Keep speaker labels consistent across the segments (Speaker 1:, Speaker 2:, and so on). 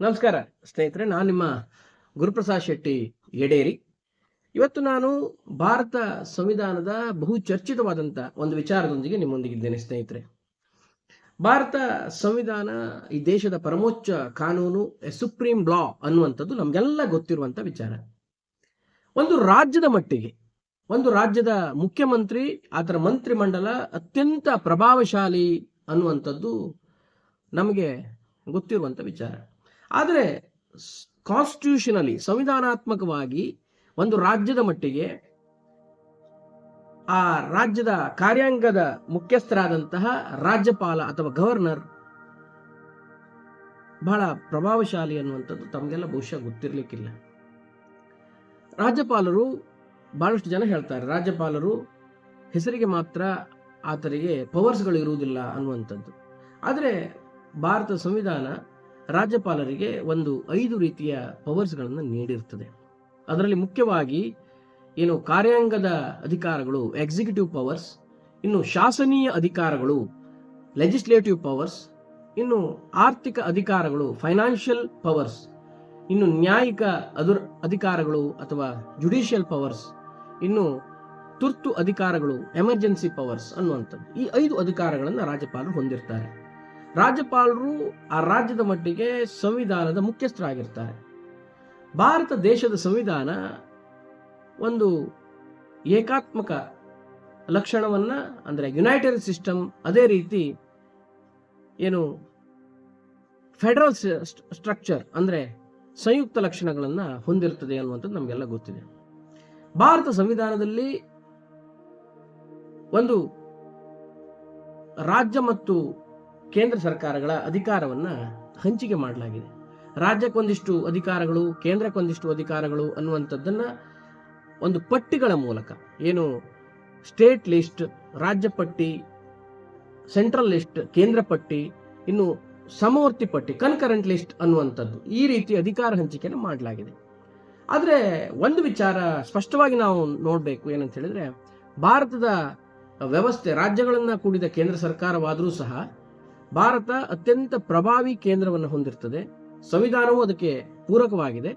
Speaker 1: ನಮಸ್ಕಾರ. ಸ್ನೇಹಿತರೆ, ನಾನು ನಿಮ್ಮ ಗುರುಪ್ರಸಾದ್ ಶೆಟ್ಟಿ ಎಡೇರಿ ಇವತ್ತು ನಾನು ಭಾರತ ಸಂವಿಧಾನದ ಬಹು ಚರ್ಚಿತವಾದಂಥ ಒಂದು ವಿಚಾರದೊಂದಿಗೆ ನಿಮ್ಮೊಂದಿಗಿದ್ದೇನೆ ಸ್ನೇಹಿತರೆ. ಭಾರತ ಸಂವಿಧಾನ ಈ ದೇಶದ ಪರಮೋಚ್ಚ ಕಾನೂನು ಸುಪ್ರೀಂ ಲಾ ಅನ್ನುವಂಥದ್ದು ನಮಗೆಲ್ಲ ಗೊತ್ತಿರುವಂಥ ವಿಚಾರ. ಒಂದು ರಾಜ್ಯದ ಮಟ್ಟಿಗೆ, ಒಂದು ರಾಜ್ಯದ ಮುಖ್ಯಮಂತ್ರಿ ಅದರ ಮಂತ್ರಿಮಂಡಲ ಅತ್ಯಂತ ಪ್ರಭಾವಶಾಲಿ ಅನ್ನುವಂಥದ್ದು ನಮಗೆ ಗೊತ್ತಿರುವಂಥ ವಿಚಾರ. ಆದರೆ ಕಾನ್ಸ್ಟಿಟ್ಯೂಷನಲಿ ಸಂವಿಧಾನಾತ್ಮಕವಾಗಿ ಒಂದು ರಾಜ್ಯದ ಮಟ್ಟಿಗೆ ಆ ರಾಜ್ಯದ ಕಾರ್ಯಾಂಗದ ಮುಖ್ಯಸ್ಥರಾದಂತಹ ರಾಜ್ಯಪಾಲ ಅಥವಾ ಗವರ್ನರ್ ಬಹಳ ಪ್ರಭಾವಶಾಲಿ ಅನ್ನುವಂಥದ್ದು ತಮಗೆಲ್ಲ ಬಹುಶಃ ಗೊತ್ತಿರಲಿಕ್ಕಿಲ್ಲ. ರಾಜ್ಯಪಾಲರು ಬಹಳಷ್ಟು ಜನ ಹೇಳ್ತಾರೆ. ರಾಜ್ಯಪಾಲರು ಹೆಸರಿಗೆ ಮಾತ್ರ ಆತರಿಗೆ ಪವರ್ಸ್ಗಳು ಇರುವುದಿಲ್ಲ ಅನ್ನುವಂಥದ್ದು. ಆದರೆ ಭಾರತ ಸಂವಿಧಾನ ರಾಜ್ಯಪಾಲರಿಗೆ ಒಂದು ಐದು ರೀತಿಯ ಪವರ್ಸ್ಗಳನ್ನು ನೀಡಿರ್ತದೆ. ಅದರಲ್ಲಿ ಮುಖ್ಯವಾಗಿ ಏನು ಕಾರ್ಯಾಂಗದ ಅಧಿಕಾರಗಳು ಎಕ್ಸಿಕ್ಯೂಟಿವ್ ಪವರ್ಸ್ ಇನ್ನು ಶಾಸನೀಯ ಅಧಿಕಾರಗಳು ಲೆಜಿಸ್ಲೇಟಿವ್ ಪವರ್ಸ್ ಇನ್ನು ಆರ್ಥಿಕ ಅಧಿಕಾರಗಳು ಫೈನಾನ್ಷಿಯಲ್ ಪವರ್ಸ್ ಇನ್ನು ನ್ಯಾಯಿಕ ಅದುರ್ ಅಧಿಕಾರಗಳು ಅಥವಾ ಜುಡಿಷಿಯಲ್ ಪವರ್ಸ್ ಇನ್ನು ತುರ್ತು ಅಧಿಕಾರಗಳು ಎಮರ್ಜೆನ್ಸಿ ಪವರ್ಸ್ ಅನ್ನುವಂಥದ್ದು. ಈ ಐದು ಅಧಿಕಾರಗಳನ್ನು ರಾಜ್ಯಪಾಲರು ಹೊಂದಿರ್ತಾರೆ. ರಾಜ್ಯಪಾಲರು ಆ ರಾಜ್ಯದ ಮಟ್ಟಿಗೆ ಸಂವಿಧಾನದ ಮುಖ್ಯಸ್ಥರಾಗಿರ್ತಾರೆ. ಭಾರತ ದೇಶದ ಸಂವಿಧಾನ ಒಂದು ಏಕಾತ್ಮಕ ಲಕ್ಷಣವನ್ನ, ಅಂದರೆ ಯುನೈಟೆಡ್ ಸಿಸ್ಟಮ್ ಅದೇ ರೀತಿ ಏನು ಫೆಡರಲ್ ಸ್ಟ್ರಕ್ಚರ್ ಅಂದರೆ ಸಂಯುಕ್ತ ಲಕ್ಷಣಗಳನ್ನು ಹೊಂದಿರ್ತದೆ ಅನ್ನುವಂಥದ್ದು ನಮಗೆಲ್ಲ ಗೊತ್ತಿದೆ. ಭಾರತ ಸಂವಿಧಾನದಲ್ಲಿ ಒಂದು ರಾಜ್ಯ ಮತ್ತು ಕೇಂದ್ರ ಸರ್ಕಾರಗಳ ಅಧಿಕಾರವನ್ನ ಹಂಚಿಕೆ ಮಾಡಲಾಗಿದೆ. ರಾಜ್ಯಕ್ಕೊಂದಿಷ್ಟು ಅಧಿಕಾರಗಳು, ಕೇಂದ್ರಕ್ಕೊಂದಿಷ್ಟು ಅಧಿಕಾರಗಳು ಅನ್ನುವಂಥದ್ದನ್ನ ಒಂದು ಪಟ್ಟಿಗಳ ಮೂಲಕ, ಏನು ಸ್ಟೇಟ್ ಲಿಸ್ಟ್, ರಾಜ್ಯ ಪಟ್ಟಿ, ಸೆಂಟ್ರಲ್ ಲಿಸ್ಟ್, ಕೇಂದ್ರ ಪಟ್ಟಿ, ಇನ್ನು ಸಮವರ್ತಿ ಪಟ್ಟಿ, ಕನ್ಕರೆಂಟ್ ಲಿಸ್ಟ್ ಅನ್ನುವಂಥದ್ದು ಈ ರೀತಿ ಅಧಿಕಾರ ಹಂಚಿಕೆಯನ್ನು ಮಾಡಲಾಗಿದೆ. ಆದರೆ ಒಂದು ವಿಚಾರ ಸ್ಪಷ್ಟವಾಗಿ ನಾವು ನೋಡಬೇಕು ಏನಂತ ಹೇಳಿದ್ರೆ ಭಾರತದ ವ್ಯವಸ್ಥೆ, ರಾಜ್ಯಗಳನ್ನು ಕೂಡಿದ ಕೇಂದ್ರ ಸರ್ಕಾರವಾದರೂ ಸಹ ಭಾರತ ಅತ್ಯಂತ ಪ್ರಭಾವಿ ಕೇಂದ್ರವನ್ನು ಹೊಂದಿರ್ತದೆ. ಸಂವಿಧಾನವು ಅದಕ್ಕೆ ಪೂರಕವಾಗಿದೆ.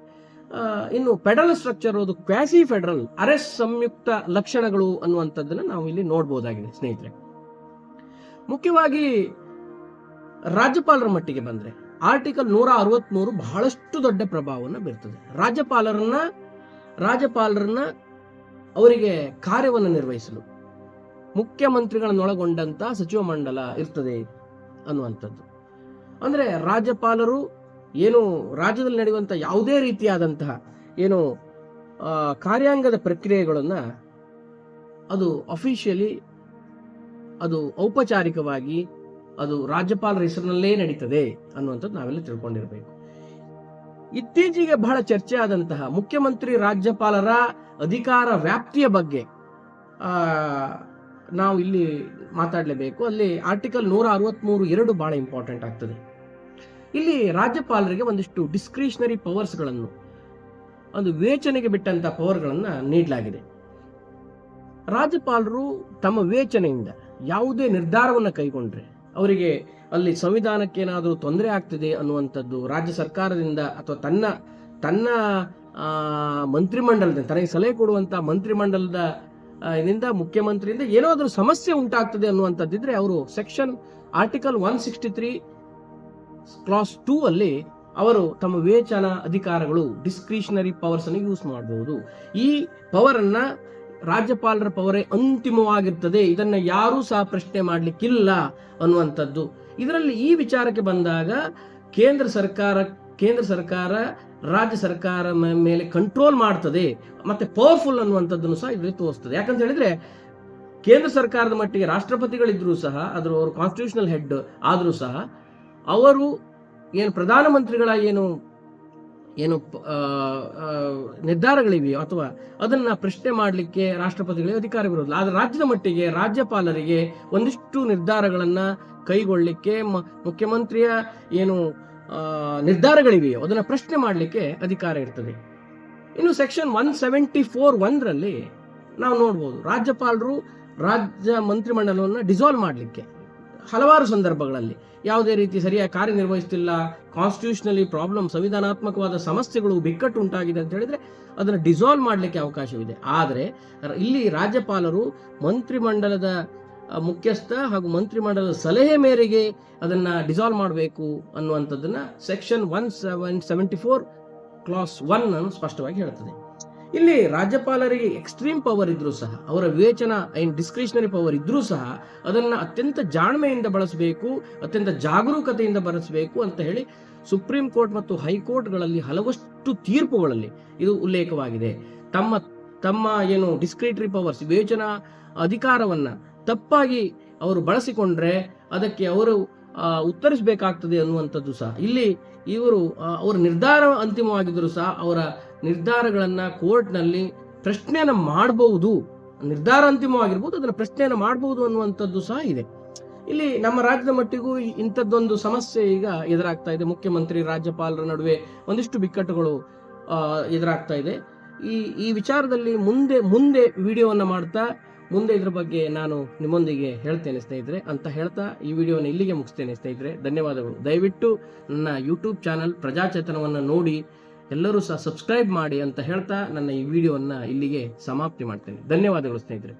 Speaker 1: ಇನ್ನು ಫೆಡರಲ್ ಸ್ಟ್ರಕ್ಚರ್ ಅದು ಕ್ವಾಸಿ ಫೆಡರಲ್ ಅರೆಸ್ ಸಂಯುಕ್ತ ಲಕ್ಷಣಗಳು ಅನ್ನುವಂಥದ್ದನ್ನು ನಾವು ಇಲ್ಲಿ ನೋಡ್ಬೋದಾಗಿದೆ ಸ್ನೇಹಿತರೆ. ಮುಖ್ಯವಾಗಿ ರಾಜ್ಯಪಾಲರ ಮಟ್ಟಿಗೆ ಬಂದ್ರೆ ಆರ್ಟಿಕಲ್ ನೂರ ಅರವತ್ಮೂರು ಬಹಳಷ್ಟು ದೊಡ್ಡ ಪ್ರಭಾವವನ್ನು ಬೀರ್ತದೆ. ರಾಜ್ಯಪಾಲರನ್ನ ರಾಜ್ಯಪಾಲರನ್ನ ಅವರಿಗೆ ಕಾರ್ಯವನ್ನು ನಿರ್ವಹಿಸಲು ಮುಖ್ಯಮಂತ್ರಿಗಳನ್ನೊಳಗೊಂಡಂತ ಸಚಿವ ಮಂಡಲ ಇರ್ತದೆ. ಅನ್ನುವಂಥದ್ದು. ಅಂದರೆ ರಾಜ್ಯಪಾಲರು ಏನು ರಾಜ್ಯದಲ್ಲಿ ನಡೆಯುವಂಥ ಯಾವುದೇ ರೀತಿಯಾದಂತಹ ಏನು ಕಾರ್ಯಾಂಗದ ಪ್ರಕ್ರಿಯೆಗಳನ್ನು ಅದು ಅಫಿಷಿಯಲಿ ಅದು ಔಪಚಾರಿಕವಾಗಿ ಅದು ರಾಜ್ಯಪಾಲರ ಹೆಸರಿನಲ್ಲೇ ನಡೀತದೆ ಅನ್ನುವಂಥದ್ದು ನಾವೆಲ್ಲ ತಿಳ್ಕೊಂಡಿರಬೇಕು. ಇತ್ತೀಚೆಗೆ ಬಹಳ ಚರ್ಚೆ ಆದಂತಹ ಮುಖ್ಯಮಂತ್ರಿ ರಾಜ್ಯಪಾಲರ ಅಧಿಕಾರ ವ್ಯಾಪ್ತಿಯ ಬಗ್ಗೆ ನಾವು ಇಲ್ಲಿ ಮಾತಾಡಲೇಬೇಕು. ಅಲ್ಲಿ ಆರ್ಟಿಕಲ್ ನೂರ ಅರವತ್ಮೂರು ಎರಡು ಬಹಳ ಇಂಪಾರ್ಟೆಂಟ್ ಆಗ್ತದೆ. ಇಲ್ಲಿ ರಾಜ್ಯಪಾಲರಿಗೆ ಒಂದಿಷ್ಟು ಡಿಸ್ಕ್ರಿಷನರಿ ಪವರ್ಸ್ಗಳನ್ನು ಒಂದು ವೇಚನೆಗೆ ಬಿಟ್ಟಂತ ಪವರ್ಗಳನ್ನು ನೀಡಲಾಗಿದೆ. ರಾಜ್ಯಪಾಲರು ತಮ್ಮ ವೇಚನೆಯಿಂದ ಯಾವುದೇ ನಿರ್ಧಾರವನ್ನು ಕೈಗೊಂಡ್ರೆ, ಅವರಿಗೆ ಅಲ್ಲಿ ಸಂವಿಧಾನಕ್ಕೆ ಏನಾದರೂ ತೊಂದರೆ ಆಗ್ತದೆ ಅನ್ನುವಂಥದ್ದು ರಾಜ್ಯ ಸರ್ಕಾರದಿಂದ ಅಥವಾ ತನ್ನ ತನ್ನ ಮಂತ್ರಿಮಂಡಲದಿಂದ, ತನಗೆ ಸಲಹೆ ಕೊಡುವಂಥ ಮಂತ್ರಿಮಂಡಲದ ನಿಂದ ಮುಖ್ಯಮಂತ್ರಿಯಿಂದ ಏನಾದರೂ ಸಮಸ್ಯೆ ಉಂಟಾಗ್ತದೆ ಅನ್ನುವಂಥದ್ದಿದ್ರೆ ಅವರು section article one sixty three clause two ಅಲ್ಲಿ ಅವರು ತಮ್ಮ ವಿವೇಚನ ಅಧಿಕಾರಗಳು ಡಿಸ್ಕ್ರಿಷನರಿ ಪವರ್ಸ್ ಅನ್ನು ಯೂಸ್ ಮಾಡಬಹುದು ಈ ಪವರ್ ಅನ್ನ ರಾಜ್ಯಪಾಲರ ಪವರೇ ಅಂತಿಮವಾಗಿರ್ತದೆ. ಇದನ್ನ ಯಾರೂ ಸಹ ಪ್ರಶ್ನೆ ಮಾಡಲಿಕ್ಕಿಲ್ಲ ಅನ್ನುವಂಥದ್ದು. ಇದರಲ್ಲಿ ಈ ವಿಚಾರಕ್ಕೆ ಬಂದಾಗ ಕೇಂದ್ರ ಸರ್ಕಾರ ಕೇಂದ್ರ ಸರ್ಕಾರ ರಾಜ್ಯ ಸರ್ಕಾರ ಮೇಲೆ ಕಂಟ್ರೋಲ್ ಮಾಡ್ತದೆ, ಮತ್ತೆ ಪವರ್ಫುಲ್ ಅನ್ನುವಂಥದ್ದನ್ನು ಸಹ ಇದರಲ್ಲಿ ತೋರಿಸ್ತದೆ. ಯಾಕಂತ ಹೇಳಿದ್ರೆ, ಕೇಂದ್ರ ಸರ್ಕಾರದ ಮಟ್ಟಿಗೆ ರಾಷ್ಟ್ರಪತಿಗಳಿದ್ರೂ ಸಹ ಅದರ ಅವರು ಕಾನ್ಸ್ಟಿಟ್ಯೂಷನಲ್ ಹೆಡ್ ಆದರೂ ಸಹ, ಅವರು ಏನು ಪ್ರಧಾನಮಂತ್ರಿಗಳ ಏನು ಏನು ನಿರ್ಧಾರಗಳಿವೆಯೋ ಅಥವಾ ಅದನ್ನ ಪ್ರಶ್ನೆ ಮಾಡಲಿಕ್ಕೆ ರಾಷ್ಟ್ರಪತಿಗಳಿಗೆ ಅಧಿಕಾರವಿರೋದಿಲ್ಲ ಆದರೆ ರಾಜ್ಯದ ಮಟ್ಟಿಗೆ ರಾಜ್ಯಪಾಲರಿಗೆ ಒಂದಿಷ್ಟು ನಿರ್ಧಾರಗಳನ್ನ ಕೈಗೊಳ್ಳಲಿಕ್ಕೆ ಮುಖ್ಯಮಂತ್ರಿಯ ಏನು ನಿರ್ಧಾರಗಳಿವೆಯೋ, ಅದನ್ನ ಪ್ರಶ್ನೆ ಮಾಡಲಿಕ್ಕೆ ಅಧಿಕಾರ ಇರ್ತದೆ. ಇನ್ನು ಸೆಕ್ಷನ್ ಒನ್ ಸೆವೆಂಟಿ ಫೋರ್ ಒಂದರಲ್ಲಿ ನಾವು ನೋಡ್ಬೋದು, ರಾಜ್ಯಪಾಲರು ರಾಜ್ಯ ಮಂತ್ರಿಮಂಡಲವನ್ನು ಡಿಸಾಲ್ವ್ ಮಾಡಲಿಕ್ಕೆ, ಹಲವಾರು ಸಂದರ್ಭಗಳಲ್ಲಿ, ಯಾವುದೇ ರೀತಿ ಸರಿಯಾಗಿ ಕಾರ್ಯನಿರ್ವಹಿಸ್ತಿಲ್ಲ ಕಾನ್ಸ್ಟಿಟ್ಯೂಷನಲಿ ಪ್ರಾಬ್ಲಮ್ ಸಂವಿಧಾನಾತ್ಮಕವಾದ ಸಮಸ್ಯೆಗಳು, ಬಿಕ್ಕಟ್ಟು ಉಂಟಾಗಿದೆ ಅಂತ ಹೇಳಿದ್ರೆ, ಅದನ್ನು ಡಿಸಾಲ್ವ್ ಮಾಡಲಿಕ್ಕೆ ಅವಕಾಶವಿದೆ. ಆದರೆ, ಇಲ್ಲಿ ರಾಜ್ಯಪಾಲರು ಮಂತ್ರಿಮಂಡಲದ ಮುಖ್ಯಸ್ಥ ಹಾಗೂ ಮಂತ್ರಿಮಂಡಲದ ಸಲಹೆ ಮೇರೆಗೆ ಅದನ್ನ ಡಿಸಾಲ್ವ್ ಮಾಡಬೇಕು ಅನ್ನುವಂಥದ್ದನ್ನ section one seven seventy four clause one ಅನ್ನು ಸ್ಪಷ್ಟವಾಗಿ ಹೇಳ್ತದೆ. ಇಲ್ಲಿ ರಾಜ್ಯಪಾಲರಿಗೆ ಎಕ್ಸ್ಟ್ರೀಮ್ ಪವರ್ ಇದ್ರೂ ಸಹ, ಅವರ ವಿವೇಚನ ಐನ್ ಡಿಸ್ಕ್ರಿಷನರಿ ಪವರ್ ಇದ್ರೂ ಸಹ ಅದನ್ನ ಅತ್ಯಂತ ಜಾಣ್ಮೆಯಿಂದ ಬಳಸಬೇಕು, ಅತ್ಯಂತ ಜಾಗರೂಕತೆಯಿಂದ ಬಳಸಬೇಕು ಅಂತ ಹೇಳಿ ಸುಪ್ರೀಂ ಕೋರ್ಟ್ ಮತ್ತು ಹೈಕೋರ್ಟ್ಗಳಲ್ಲಿ ಹಲವಷ್ಟು ತೀರ್ಪುಗಳಲ್ಲಿ ಇದು ಉಲ್ಲೇಖವಾಗಿದೆ. ತಮ್ಮ ತಮ್ಮ ಏನು ಡಿಸ್ಕ್ರಿಟರಿ ಪವರ್ಸ್ ವಿವೇಚನಾ ಅಧಿಕಾರವನ್ನ ತಪ್ಪಾಗಿ ಅವರು ಬಳಸಿಕೊಂಡ್ರೆ ಅದಕ್ಕೆ ಅವರು ಉತ್ತರಿಸಬೇಕಾಗ್ತದೆ ಅನ್ನುವಂಥದ್ದು ಸಹ. ಇಲ್ಲಿ ಇವರು ಅವರ ನಿರ್ಧಾರ ಅಂತಿಮವಾಗಿದ್ದರೂ ಸಹ ಅವರ ನಿರ್ಧಾರಗಳನ್ನು ಕೋರ್ಟ್ನಲ್ಲಿ ಪ್ರಶ್ನೆಯನ್ನು ಮಾಡಬಹುದು ನಿರ್ಧಾರ ಅಂತಿಮವಾಗಿರ್ಬೋದು, ಅದನ್ನ ಪ್ರಶ್ನೆಯನ್ನು ಮಾಡಬಹುದು ಅನ್ನುವಂಥದ್ದು ಸಹ ಇದೆ. ಇಲ್ಲಿ ನಮ್ಮ ರಾಜ್ಯದ ಮಟ್ಟಿಗೂ ಇಂಥದ್ದೊಂದು ಸಮಸ್ಯೆ ಈಗ ಎದುರಾಗ್ತಾ ಇದೆ. ಮುಖ್ಯಮಂತ್ರಿ, ರಾಜ್ಯಪಾಲರ ನಡುವೆ ಒಂದಿಷ್ಟು ಬಿಕ್ಕಟ್ಟುಗಳು ಎದುರಾಗ್ತಾ ಇದೆ. ಈ ಈ ವಿಚಾರದಲ್ಲಿ ಮುಂದೆ ಮುಂದೆ ವಿಡಿಯೋವನ್ನು ಮಾಡ್ತಾ ಮುಂದೆ ಇದ್ರ ಬಗ್ಗೆ ನಾನು ನಿಮ್ಮೊಂದಿಗೆ ಹೇಳ್ತೇನೆ ಸ್ನೇಹಿತರೆ ಅಂತ ಹೇಳ್ತಾ ಈ ವಿಡಿಯೋನ ಇಲ್ಲಿಗೆ ಮುಗಿಸ್ತೇನೆ ಸ್ನೇಹಿತರೆ. ಧನ್ಯವಾದಗಳು. ದಯವಿಟ್ಟು ನನ್ನ ಯೂಟ್ಯೂಬ್ ಚಾನಲ್ ಪ್ರಜಾಚೇತನವನ್ನು ನೋಡಿ, ಎಲ್ಲರೂ ಸಹ ಸಬ್ಸ್ಕ್ರೈಬ್ ಮಾಡಿ ಅಂತ ಹೇಳ್ತಾ ನನ್ನ ಈ ವಿಡಿಯೋವನ್ನು ಇಲ್ಲಿಗೆ ಸಮಾಪ್ತಿ ಮಾಡ್ತೇನೆ. ಧನ್ಯವಾದಗಳು ಸ್ನೇಹಿತರೆ.